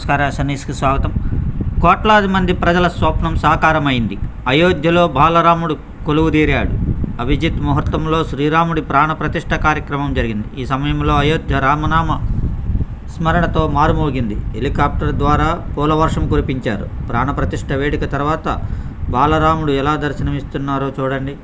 నమస్కారం సన్నీస్కి స్వాగతం. కోట్లాది మంది ప్రజల స్వప్నం సాకారమైంది. అయోధ్యలో బాలరాముడు కొలువుదీరాడు. అభిజిత్ ముహూర్తంలో శ్రీరాముడి ప్రాణప్రతిష్ఠ కార్యక్రమం జరిగింది. ఈ సమయంలో అయోధ్య రామనామ స్మరణతో మారుమోగింది. హెలికాప్టర్ ద్వారా పూలవర్షం కురిపించారు. ప్రాణప్రతిష్ఠ వేడుక తర్వాత బాలరాముడు ఎలా దర్శనమిస్తున్నారో చూడండి.